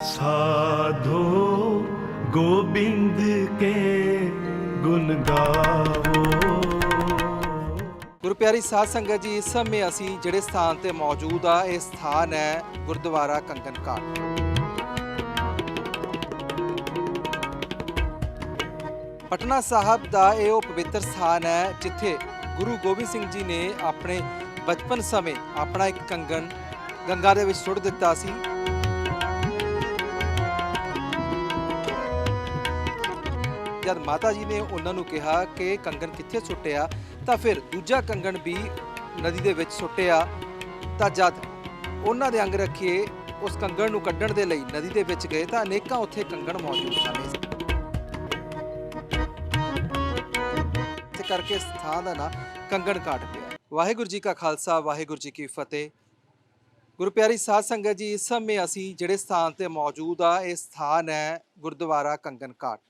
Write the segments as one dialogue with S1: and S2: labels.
S1: ਸਾਧੋ ਗੋਬਿੰਦ ਕੇ ਗੁਣ
S2: ਗਾਵੋ। ਗੁਰਪਿਆਰੀ ਸਾਧ ਸੰਗਤ ਜੀ, ਇਸ ਸਮੇਂ ਅਸੀਂ ਜਿਹੜੇ ਸਥਾਨ ਤੇ ਮੌਜੂਦ ਆ, ਇਹ ਸਥਾਨ ਹੈ ਗੁਰਦੁਆਰਾ ਕੰਗਨ ਘਾਟ। ਪਟਨਾ ਸਾਹਿਬ ਦਾ ਇਹ ਉਹ ਪਵਿੱਤਰ ਸਥਾਨ ਹੈ, ਜਿੱਥੇ ਗੁਰੂ ਗੋਬਿੰਦ ਸਿੰਘ ਜੀ ਨੇ ਆਪਣੇ ਬਚਪਨ ਸਮੇਂ ਆਪਣਾ ਇੱਕ ਕੰਗਣ ਗੰਗਾ ਦੇ ਵਿੱਚ ਸੁੱਟ ਦਿੱਤਾ ਸੀ। ਜਦ ਮਾਤਾ ਜੀ ਨੇ ਉਹਨਾਂ ਨੂੰ ਕਿਹਾ ਕਿ ਕੰਗਣ ਕਿੱਥੇ ਸੁੱਟਿਆ, ਤਾਂ ਫਿਰ ਦੂਜਾ ਕੰਗਣ ਵੀ ਨਦੀ ਦੇ ਵਿੱਚ ਸੁੱਟਿਆ। ਤਾਂ ਜਦ ਉਹਨਾਂ ਦੇ ਅੰਗ ਰੱਖੀਏ ਉਸ ਕੰਗਣ ਨੂੰ ਕੱਢਣ ਦੇ ਲਈ ਨਦੀ ਦੇ ਵਿੱਚ ਗਏ, ਤਾਂ ਅਨੇਕਾਂ ਉੱਥੇ ਕੰਗਣ ਮੌਜੂਦ ਸਨ। ਇਸ ਕਰਕੇ ਇਸ ਥਾਂ ਦਾ ਨਾਂ ਕੰਗਣ ਘਾਟ ਪਿਆ। ਵਾਹਿਗੁਰੂ ਜੀ ਕਾ ਖਾਲਸਾ, ਵਾਹਿਗੁਰੂ ਜੀ ਕੀ ਫਤਿਹ। ਗੁਰੂ ਪਿਆਰੀ ਸਾਧ ਸੰਗਤ ਜੀ, ਇਸ ਸਮੇਂ ਅਸੀਂ ਜਿਹੜੇ ਸਥਾਨ ਤੇ ਮੌਜੂਦ ਆ, ਇਹ ਸਥਾਨ ਹੈ ਗੁਰਦੁਆਰਾ ਕੰਗਨ ਘਾਟ।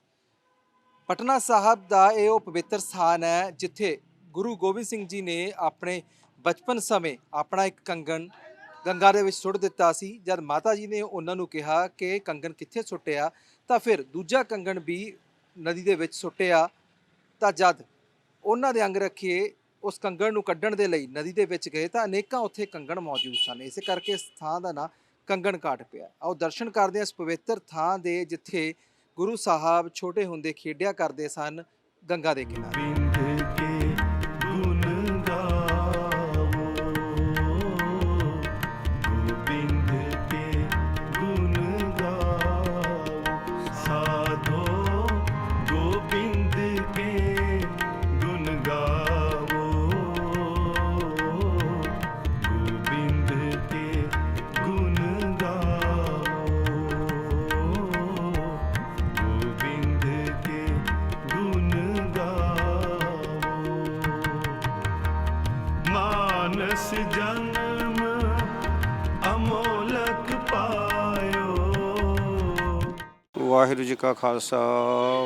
S2: ਪਟਨਾ ਸਾਹਿਬ ਦਾ ਇਹ ਉਹ ਪਵਿੱਤਰ ਸਥਾਨ ਹੈ, ਜਿੱਥੇ ਗੁਰੂ ਗੋਬਿੰਦ ਸਿੰਘ ਜੀ ਨੇ ਆਪਣੇ ਬਚਪਨ ਸਮੇਂ ਆਪਣਾ ਇੱਕ ਕੰਗਣ ਗੰਗਾ ਦੇ ਵਿੱਚ ਸੁੱਟ ਦਿੱਤਾ ਸੀ। ਜਦ ਮਾਤਾ ਜੀ ਨੇ ਉਹਨਾਂ ਨੂੰ ਕਿਹਾ ਕਿ ਕੰਗਣ ਕਿੱਥੇ ਸੁੱਟਿਆ, ਤਾਂ ਫਿਰ ਦੂਜਾ ਕੰਗਣ ਵੀ ਨਦੀ ਦੇ ਵਿੱਚ ਸੁੱਟਿਆ। ਤਾਂ ਜਦ ਉਹਨਾਂ ਦੇ ਅੰਗ ਰੱਖੀਏ ਉਸ ਕੰਗਣ ਨੂੰ ਕੱਢਣ ਦੇ ਲਈ ਨਦੀ ਦੇ ਵਿੱਚ ਗਏ, ਤਾਂ ਅਨੇਕਾਂ ਉੱਥੇ ਕੰਗਣ ਮੌਜੂਦ ਸਨ। ਇਸੇ ਕਰਕੇ ਇਸ ਥਾਂ ਦਾ ਨਾਂ ਕੰਗਣ ਕਾਟ ਪਿਆ। ਆਓ ਦਰਸ਼ਨ ਕਰਦੇ ਹਾਂ ਇਸ ਪਵਿੱਤਰ ਥਾਂ ਦੇ, ਜਿੱਥੇ ਗੁਰੂ ਸਾਹਿਬ ਛੋਟੇ ਹੁੰਦੇ ਖੇਡਿਆ ਕਰਦੇ ਸਨ ਗੰਗਾ ਦੇ ਕਿਨਾਰੇ।
S3: ਵਾਹਿਗੁਰੂ ਜੀ ਕਾ ਖਾਲਸਾ,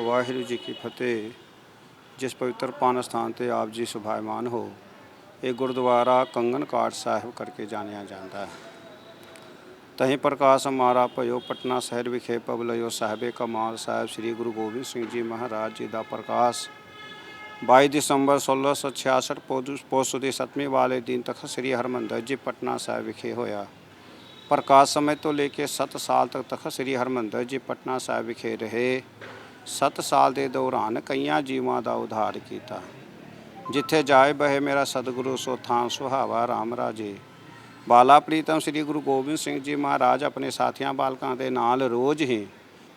S3: ਵਾਹਿਗੁਰੂ ਜੀ ਕੀ ਫਤਿਹ। ਜਿਸ ਪਵਿੱਤਰ ਪਾਵਨ ਸਥਾਨ ਤੇ ਆਪ ਜੀ ਸੁਭਾਇਮਾਨ ਹੋ, ਇਹ ਗੁਰਦੁਆਰਾ ਕੰਗਨ ਕਾਟ ਸਾਹਿਬ ਕਰਕੇ ਜਾਣਿਆ ਜਾਂਦਾ ਹੈ। ਤਹੀਂ ਪ੍ਰਕਾਸ਼ ਮਾਰਾ ਭਇਓ ਪਟਨਾ ਸ਼ਹਿਰ ਵਿਖੇ ਪਵਲਯੋ ਸਾਹਿਬੇ ਕਮਾਲ ਸਾਹਿਬ ਸ੍ਰੀ ਗੁਰੂ ਗੋਬਿੰਦ ਸਿੰਘ ਜੀ ਮਹਾਰਾਜ ਜੀ ਦਾ ਪ੍ਰਕਾਸ਼। 22 ਦਸੰਬਰ 1666 ਪੌਦੁਸ ਪੋਸੂ ਦੇ 7ਵੇਂ ਵਾਲੇ ਦਿਨ ਤੱਕ ਸ੍ਰੀ ਹਰਮੰਦਰ ਜੀ ਪਟਨਾ ਸਾਹਿਬ ਵਿਖੇ ਹੋਇਆ। ਪ੍ਰਕਾਸ਼ ਸਮੇਂ ਤੋਂ ਲੈ ਕੇ 7 ਸਾਲ ਤੱਕ ਤਖਤ ਸ੍ਰੀ ਹਰਮੰਦਰ ਜੀ ਪਟਨਾ ਸਾਹਿਬ ਵਿਖੇ ਰਹੇ। 7 ਸਾਲ ਦੇ ਦੌਰਾਨ ਕਈਆਂ ਜੀਵਾਂ ਦਾ ਉਧਾਰ ਕੀਤਾ। ਜਿੱਥੇ ਜਾਏ ਬਹਿ ਮੇਰਾ ਸਤਿਗੁਰੂ, ਸੋ ਥਾਂ ਸੁਹਾਵਾ RAM ਰਾਜੇ। ਬਾਲਾ ਪ੍ਰੀਤਮ ਸ੍ਰੀ ਗੁਰੂ ਗੋਬਿੰਦ ਸਿੰਘ ਜੀ ਮਹਾਰਾਜ ਆਪਣੇ ਸਾਥੀਆਂ ਬਾਲਕਾਂ ਦੇ ਨਾਲ ਰੋਜ਼ ਹੀ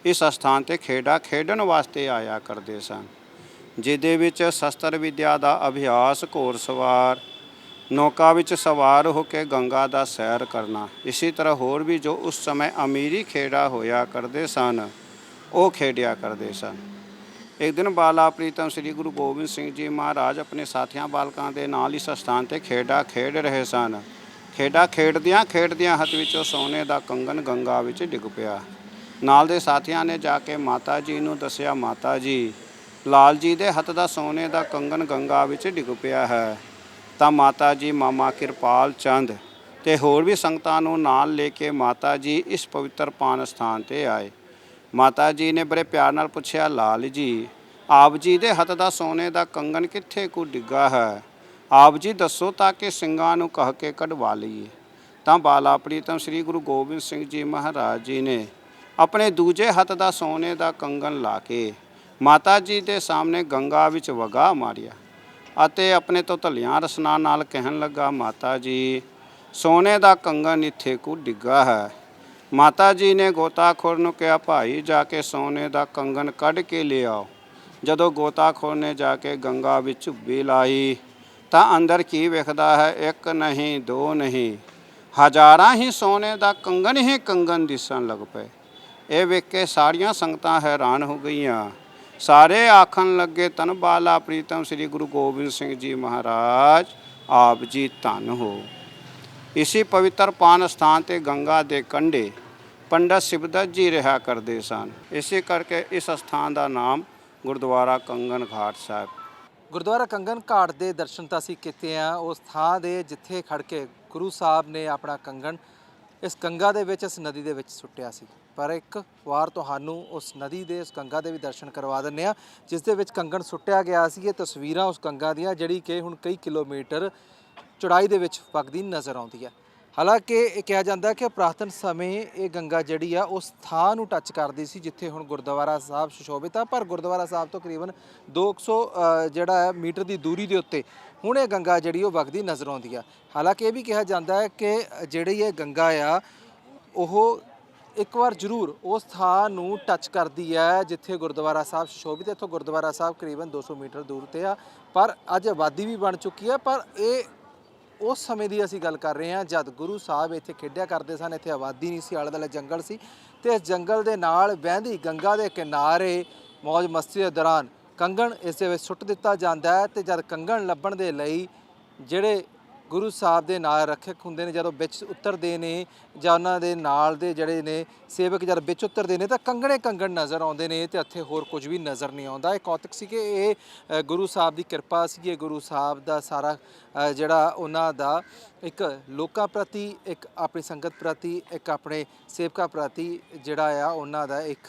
S3: ਇਸ ਸਥਾਨ ਤੇ ਖੇਡਾਂ ਖੇਡਣ ਵਾਸਤੇ ਆਇਆ ਕਰਦੇ ਸਨ, ਜਿਹਦੇ ਵਿੱਚ ਸ਼ਸਤਰ ਵਿਦਿਆ ਦਾ ਅਭਿਆਸ, ਘੋੜ ਸਵਾਰ ਨੌਕਾ ਵਿੱਚ ਸਵਾਰ ਹੋ ਕੇ ਗੰਗਾ ਦਾ ਸੈਰ ਕਰਨਾ। ਇਸੇ ਤਰ੍ਹਾਂ ਹੋਰ ਵੀ ਜੋ ਉਸ ਸਮੇਂ ਅਮੀਰੀ ਖੇੜਾ ਹੋਇਆ ਕਰਦੇ ਸਨ, ਉਹ ਖੇਡਿਆ ਕਰਦੇ ਸਨ। ਇੱਕ ਦਿਨ ਬਾਲਾ ਪ੍ਰੀਤਮ ਸ੍ਰੀ ਗੁਰੂ ਗੋਬਿੰਦ ਸਿੰਘ ਜੀ ਮਹਾਰਾਜ ਆਪਣੇ ਸਾਥੀਆਂ ਬਾਲਕਾਂ ਦੇ ਨਾਲ ਇਸ ਸਥਾਨ ਤੇ ਖੇਡਾ ਖੇਡ ਰਹੇ ਸਨ। ਖੇਡਾ ਖੇਡਦਿਆਂ ਖੇਡਦਿਆਂ ਹੱਥ ਵਿੱਚੋਂ ਸੋਨੇ ਦਾ ਕੰਗਨ ਗੰਗਾ ਵਿੱਚ ਡਿੱਗ ਪਿਆ। ਨਾਲ ਦੇ ਸਾਥੀਆਂ ਨੇ ਜਾ ਕੇ ਮਾਤਾ ਜੀ ਨੂੰ ਦੱਸਿਆ, ਮਾਤਾ ਜੀ, ਲਾਲ ਜੀ ਦੇ ਹੱਥ ਦਾ ਸੋਨੇ ਦਾ ਕੰਗਨ ਗੰਗਾ ਵਿੱਚ ਡਿੱਗ ਪਿਆ ਹੈ। ਤਾਂ ਮਾਤਾ ਜੀ, ਮਾਮਾ ਕਿਰਪਾਲ ਚੰਦ ਤੇ ਹੋਰ ਵੀ ਸੰਗਤਾਂ ਨੂੰ ਨਾਲ ਲੈ ਕੇ ਮਾਤਾ ਜੀ ਇਸ ਪਵਿੱਤਰ ਪਾਵਨ ਸਥਾਨ ਤੇ ਆਏ। ਮਾਤਾ ਜੀ ਨੇ ਬੜੇ ਪਿਆਰ ਨਾਲ ਪੁੱਛਿਆ, ਲਾਲ ਜੀ, ਆਪ ਜੀ ਦੇ ਹੱਥ ਦਾ ਸੋਨੇ ਦਾ ਕੰਗਣ ਕਿੱਥੇ ਕੁ ਡਿੱਗਾ ਹੈ? ਆਪ ਜੀ ਦੱਸੋ ਤਾਂ ਕਿ ਸਿੰਘਾਂ ਨੂੰ ਕਹ ਕੇ ਕਢਵਾ ਲਈਏ। ਤਾਂ ਬਾਲਾ ਪ੍ਰੀਤਮ ਸ੍ਰੀ ਗੁਰੂ ਗੋਬਿੰਦ ਸਿੰਘ ਜੀ ਮਹਾਰਾਜ ਜੀ ਨੇ ਆਪਣੇ ਦੂਜੇ ਹੱਥ ਦਾ ਸੋਨੇ ਦਾ ਕੰਗਣ ਲਾ ਕੇ ਮਾਤਾ ਜੀ ਦੇ ਸਾਹਮਣੇ ਗੰਗਾ ਵਿੱਚ ਵਗਾ ਮਾਰਿਆ। ਅਤੇ ਆਪਣੇ ਤੋਂ ਧਲੀਆਂ ਰਸਨਾ ਨਾਲ ਕਹਿਣ ਲੱਗਾ, ਮਾਤਾ ਜੀ, ਸੋਨੇ ਦਾ ਕੰਗਨ ਇੱਥੇ ਕੁ ਡਿੱਗਾ ਹੈ। ਮਾਤਾ ਜੀ ਨੇ ਗੋਤਾਖੋਰ ਨੂੰ ਕਿਹਾ, ਭਾਈ, ਜਾ ਕੇ ਸੋਨੇ ਦਾ ਕੰਗਨ ਕੱਢ ਕੇ ਲਿਆਓ। ਜਦੋਂ ਗੋਤਾਖੋਰ ਨੇ ਜਾ ਕੇ ਗੰਗਾ ਵਿੱਚ ਝੁੱਬੀ ਲਾਈ, ਤਾਂ ਅੰਦਰ ਕੀ ਵੇਖਦਾ ਹੈ? ਇੱਕ ਨਹੀਂ, ਦੋ ਨਹੀਂ। ਹਜ਼ਾਰਾਂ ਹੀ ਸੋਨੇ ਦਾ ਕੰਗਨ ਹੀ ਕੰਗਨ ਦਿਸਣ ਲੱਗ ਪਏ। ਇਹ ਵੇਖ ਕੇ ਸਾਰੀਆਂ ਸੰਗਤਾਂ ਹੈਰਾਨ ਹੋ ਗਈਆਂ। ਸਾਰੇ ਆਖਣ ਲੱਗੇ ਤਨ ਬਾਲਾ ਪ੍ਰੀਤਮ ਸ੍ਰੀ ਗੁਰੂ ਗੋਬਿੰਦ ਸਿੰਘ ਜੀ ਮਹਾਰਾਜ, ਆਪ ਜੀ ਧੰਨ ਹੋ। ਇਸੇ ਪਵਿੱਤਰ ਪਾਵਨ ਸਥਾਨ ਤੇ ਗੰਗਾ ਦੇ ਕੰਢੇ ਪੰਡਤ ਸਿਬਦਤ ਜੀ ਰਿਹਾ ਕਰਦੇ ਸਨ। ਇਸੇ ਕਰਕੇ ਇਸ ਸਥਾਨ ਦਾ ਨਾਮ ਗੁਰਦੁਆਰਾ ਕੰਗਨ ਘਾਟ ਸਾਹਿਬ।
S2: ਗੁਰਦੁਆਰਾ ਕੰਗਨ ਘਾਟ ਦੇ ਦਰਸ਼ਨ ਤਾਂ ਅਸੀਂ ਕੀਤੇ ਆ। ਉਸ ਥਾਂ ਦੇ ਜਿੱਥੇ ਖੜ ਕੇ ਗੁਰੂ ਸਾਹਿਬ ਨੇ ਆਪਣਾ ਕੰਗਣ ਇਸ ਗੰਗਾ ਦੇ ਵਿੱਚ, ਇਸ ਨਦੀ ਦੇ ਵਿੱਚ ਸੁੱਟਿਆ ਸੀ। ਪਰ ਇੱਕ ਵਾਰ ਤੁਹਾਨੂੰ ਉਸ ਨਦੀ ਦੇ, ਉਸ ਗੰਗਾ ਦੇ ਵੀ ਦਰਸ਼ਨ ਕਰਵਾ ਦਿੰਨੇ ਆ ਜਿਸ ਦੇ ਵਿੱਚ ਕੰਗਣ ਸੁੱਟਿਆ ਗਿਆ ਸੀ। ਇਹ ਤਸਵੀਰਾਂ ਉਸ ਗੰਗਾ ਦੀਆਂ, ਜਿਹੜੀ ਕਿ ਹੁਣ ਕਈ ਕਿਲੋਮੀਟਰ ਚੌੜਾਈ ਦੇ ਵਿੱਚ ਵਗਦੀ ਨਜ਼ਰ ਆਉਂਦੀ ਹੈ। ਹਾਲਾਂਕਿ ਇਹ ਕਿਹਾ ਜਾਂਦਾ ਕਿ ਪ੍ਰਾਤਨ ਸਮੇਂ ਇਹ ਗੰਗਾ ਜਿਹੜੀ ਆ ਉਸ ਥਾਂ ਨੂੰ ਟੱਚ ਕਰਦੀ ਸੀ ਜਿੱਥੇ ਹੁਣ ਗੁਰਦੁਆਰਾ ਸਾਹਿਬ ਸੁਸ਼ੋਭਿਤ ਆ ਪਰ ਗੁਰਦੁਆਰਾ ਸਾਹਿਬ ਤੋਂ ਕਰੀਬਨ 200 ਅ, ਜਿਹੜਾ ਹੈ ਮੀਟਰ ਦੀ ਦੂਰੀ ਦੇ ਉੱਤੇ ਹੁਣ ਇਹ ਗੰਗਾ ਜਿਹੜੀ ਉਹ ਵਗਦੀ ਨਜ਼ਰ ਆਉਂਦੀ ਆ। ਹਾਲਾਂਕਿ ਇਹ ਵੀ ਕਿਹਾ ਜਾਂਦਾ ਹੈ ਕਿ ਜਿਹੜੀ ਇਹ ਗੰਗਾ ਆ ਉਹ ਇੱਕ ਵਾਰ ਜ਼ਰੂਰ ਉਸ ਥਾਂ ਨੂੰ ਟੱਚ ਕਰਦੀ ਹੈ ਜਿੱਥੇ ਗੁਰਦੁਆਰਾ ਸਾਹਿਬ ਸੁਸ਼ੋਭਿਤ ਇੱਥੋਂ ਗੁਰਦੁਆਰਾ ਸਾਹਿਬ ਕਰੀਬਨ 200 ਮੀਟਰ ਦੂਰ ਤੇ ਆ ਪਰ ਅੱਜ ਆਬਾਦੀ ਵੀ ਬਣ ਚੁੱਕੀ ਹੈ ਪਰ ਇਹ ਉਸ ਸਮੇਂ ਦੀ ਅਸੀਂ ਗੱਲ ਕਰ ਰਹੇ ਹਾਂ ਜਦ ਗੁਰੂ ਸਾਹਿਬ ਇੱਥੇ ਖੇਡਿਆ ਕਰਦੇ ਸਨ, ਇੱਥੇ ਆਬਾਦੀ ਨਹੀਂ ਸੀ, ਆਲੇ ਦੁਆਲੇ ਜੰਗਲ ਸੀ ਤੇ ਇਸ ਜੰਗਲ ਦੇ ਨਾਲ ਵਹਿੰਦੀ ਗੰਗਾ ਦੇ ਕਿਨਾਰੇ ਮौज ਮਸਤੀ ਦੇ ਦੌਰਾਨ ਕੰਗਣ ਇਸ ਦੇ ਵਿੱਚ ਸੁੱਟ ਦਿੱਤਾ ਜਾਂਦਾ ਹੈ ਤੇ ਜਦ ਕੰਗਣ ਲੱਭਣ ਦੇ ਲਈ ਜਿਹੜੇ ਗੁਰੂ ਸਾਹਿਬ ਦੇ ਨਾਲ ਰੱਖਿਅਕ ਹੁੰਦੇ ਨੇ, ਜਦੋਂ ਵਿੱਚ ਉਤਰਦੇ ਨੇ ਜਾਂ ਉਹਨਾਂ ਦੇ ਨਾਲ ਦੇ ਜਿਹੜੇ ਨੇ ਸੇਵਕ ਜਦ ਵਿੱਚ ਉਤਰਦੇ ਨੇ ਤਾਂ ਕੰਗਣੇ ਕੰਗਣ ਨਜ਼ਰ ਆਉਂਦੇ ਨੇ ਤੇ ਇੱਥੇ ਹੋਰ ਕੁਝ ਵੀ ਨਜ਼ਰ ਨਹੀਂ ਆਉਂਦਾ। ਇਹ ਕੌਤਕ ਸੀ ਕਿ ਇਹ ਗੁਰੂ ਸਾਹਿਬ ਦੀ ਕਿਰਪਾ ਸੀ ਇਹ ਗੁਰੂ ਸਾਹਿਬ ਦਾ ਸਾਰਾ ਜਿਹੜਾ ਉਹਨਾਂ ਦਾ ਇੱਕ ਲੋਕਾਂ ਪ੍ਰਤੀ, ਇੱਕ ਆਪਣੀ ਸੰਗਤ ਪ੍ਰਤੀ, ਇੱਕ ਆਪਣੇ ਸੇਵਕਾਂ ਪ੍ਰਤੀ ਜਿਹੜਾ ਆ ਉਹਨਾਂ ਦਾ ਇੱਕ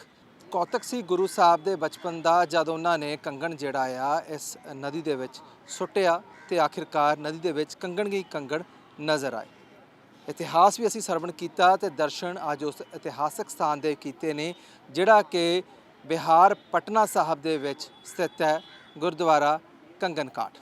S2: ਕੌਤਕ ਸੀ ਗੁਰੂ ਸਾਹਿਬ ਦੇ ਬਚਪਨ ਦਾ, ਜਦ ਉਹਨਾਂ ਨੇ ਕੰਗਣ ਜਿਹੜਾ ਆ, ਇਸ ਨਦੀ ਦੇ ਵਿੱਚ ਸੁੱਟਿਆ ਤੇ ਆਖਿਰਕਾਰ ਨਦੀ ਦੇ ਵਿੱਚ ਕੰਗਣ ਗਈ, ਕੰਗਣ ਨਜ਼ਰ ਆਏ। ਇਤਿਹਾਸ ਵੀ ਅਸੀਂ ਸਰਵਣ ਕੀਤਾ ਤੇ ਦਰਸ਼ਨ ਅੱਜ ਉਸ ਇਤਿਹਾਸਕ ਸਥਾਨ ਦੇ ਕੀਤੇ ਨੇ, ਜਿਹੜਾ ਕਿ ਬਿਹਾਰ ਪਟਨਾ ਸਾਹਿਬ ਦੇ ਵਿੱਚ ਸਥਿਤ ਹੈ, ਗੁਰਦੁਆਰਾ ਕੰਗਨ ਘਾਟ।